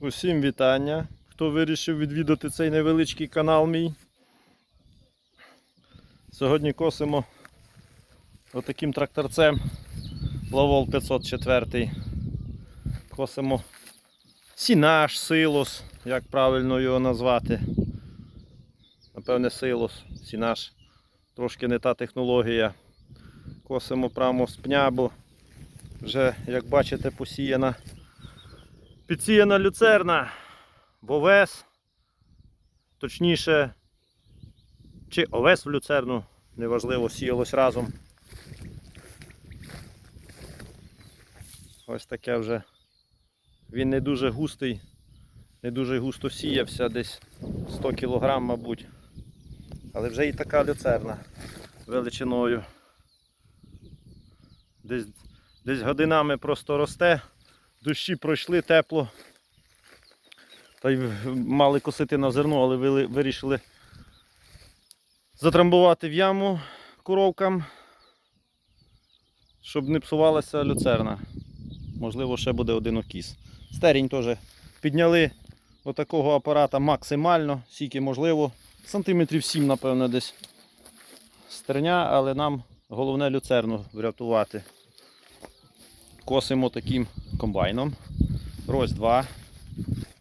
Усім вітання, хто вирішив відвідати цей невеличкий канал мій. Сьогодні косимо отаким тракторцем Лавол 504. Косимо сінаш, силос, як правильно його назвати. Напевне, силос, сінаш. Трошки не та технологія. Косимо прямо з пня, бо вже, як бачите, посіяна підсіяна люцерна, бовес, точніше, чи овес в люцерну, неважливо, сіялось разом. Ось таке вже. Він не дуже густий, не дуже густо сіявся, десь 100 кг, мабуть. Але вже і така люцерна величиною. Десь, десь годинами просто росте. Дощі пройшли тепло. Та й мали косити на зерно, але вирішили затрамбувати в яму коровкам, щоб не псувалася люцерна. Можливо, ще буде один окіс. Стерінь теж підняли отакого апарата максимально, скільки можливо. Сантиметрів 7, напевно, десь стерня, але нам головне люцерну врятувати. Косимо таким комбайном. Рось 2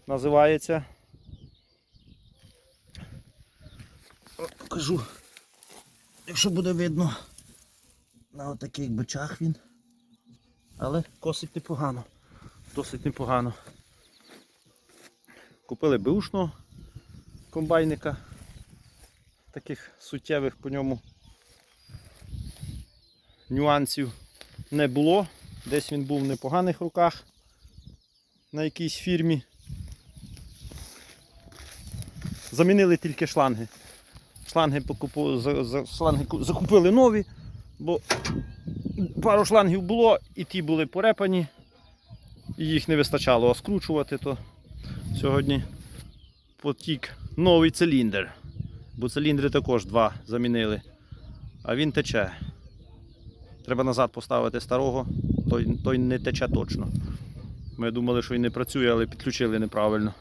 називається. От Покажу, якщо буде видно, на отаких бичах він. Але косить непогано. Досить непогано. Купили беушного комбайника. Таких суттєвих по ньому нюансів не було. Десь він був в непоганих руках на якійсь фірмі. Замінили тільки шланги. Шланги, покупу, за, за, шланги закупили нові, бо пару шлангів було і ті були порепані, і їх не вистачало, а скручувати, то сьогодні потік новий циліндр. Бо циліндри також два замінили. А він тече. Треба назад поставити старого, той, той не тече точно. Ми думали, що він не працює, але підключили неправильно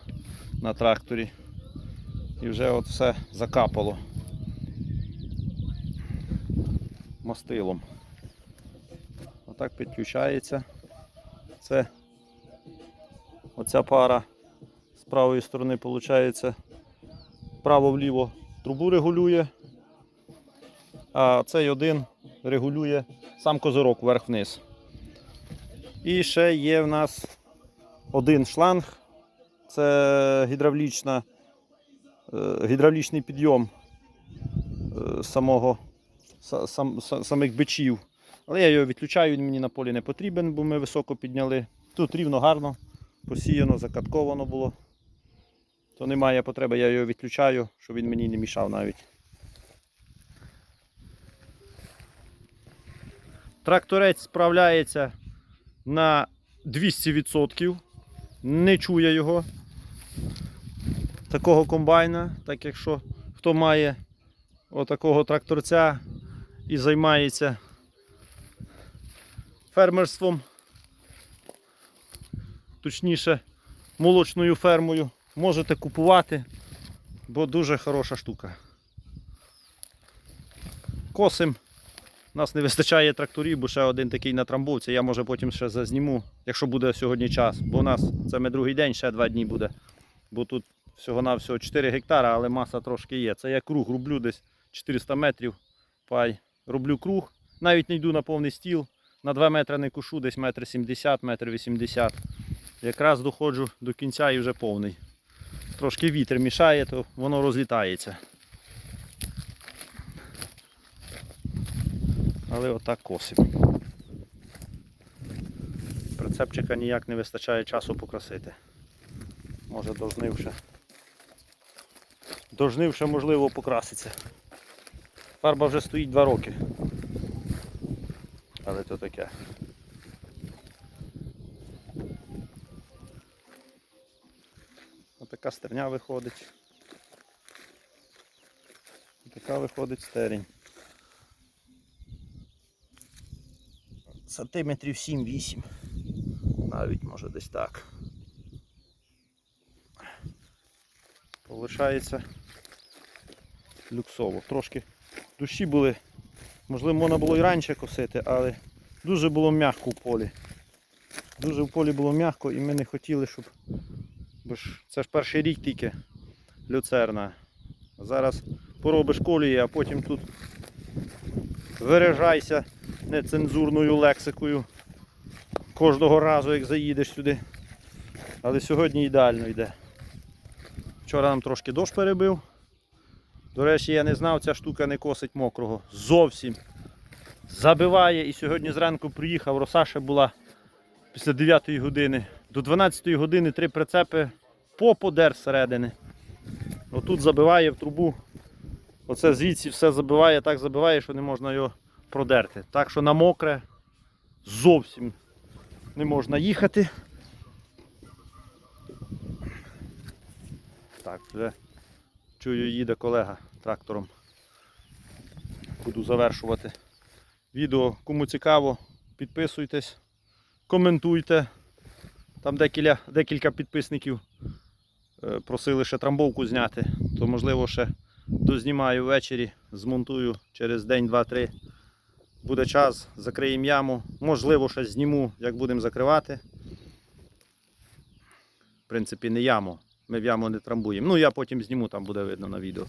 на тракторі. І вже от все закапало мастилом. Отак підключається. Це оця пара з правої сторони виходить право-вліво трубу регулює, а цей один регулює сам козирок вверх-вниз. І ще є в нас один шланг. Це гідравлічна, е, гідравлічний підйом е, самого, са- сам, самих бичів. Але я його відключаю, він мені на полі не потрібен, бо ми високо підняли. Тут рівно гарно, посіяно, закатковано було. То немає потреби, я його відключаю, щоб він мені не мішав навіть. Тракторець справляється на 200%. Не чує його. Такого комбайна, так якщо хто має отакого тракторця і займається фермерством, точніше молочною фермою, можете купувати, бо дуже хороша штука. Косим. У нас не вистачає тракторів, бо ще один такий на трамбовці. Я може потім ще зазніму, якщо буде сьогодні час. Бо у нас це ми другий день, ще два дні буде. Бо тут всього-навсього 4 гектара, але маса трошки є. Це я круг роблю десь 400 метрів. Пай. Роблю круг. Навіть не йду на повний стіл. На 2 метри не кушу, десь метр 70, метр 80. Якраз доходжу до кінця і вже повний. Трошки вітер мішає, то воно розлітається. Але отак косимо. Прицепчика ніяк не вистачає часу покрасити. Може дожнивши. Дожнивши, можливо, покраситься. Фарба вже стоїть 2 роки. Але то таке. Отака стерня виходить. Така виходить стерінь. Сантиметрів 7-8. Навіть може десь так. Получається люксово. Трошки душі були. Можливо, можна було і раніше косити, але дуже було м'яко в полі. Дуже в полі було м'яко і ми не хотіли, щоб. Бо ж це ж перший рік тільки люцерна. Зараз поробиш колії, а потім тут виражайся нецензурною лексикою кожного разу, як заїдеш сюди. Але сьогодні ідеально йде. Вчора нам трошки дощ перебив. До речі, я не знав, ця штука не косить мокрого. Зовсім. Забиває і сьогодні зранку приїхав, роса ще була після 9 години. До 12 години три прицепи по подер зсередини. Отут забиває в трубу. Оце звідси все забиває, так забиває, що не можна його продерти. Так що на мокре зовсім не можна їхати. Так, вже чую, їде колега трактором. Буду завершувати відео. Кому цікаво, підписуйтесь, коментуйте. Там декілька, декілька підписників е, просили ще трамбовку зняти, то можливо ще дознімаю ввечері, змонтую через день, два-три. Буде час, закриємо яму. Можливо, щось зніму, як будемо закривати. В принципі, не яму. Ми в яму не трамбуємо. Ну, я потім зніму, там буде видно на відео.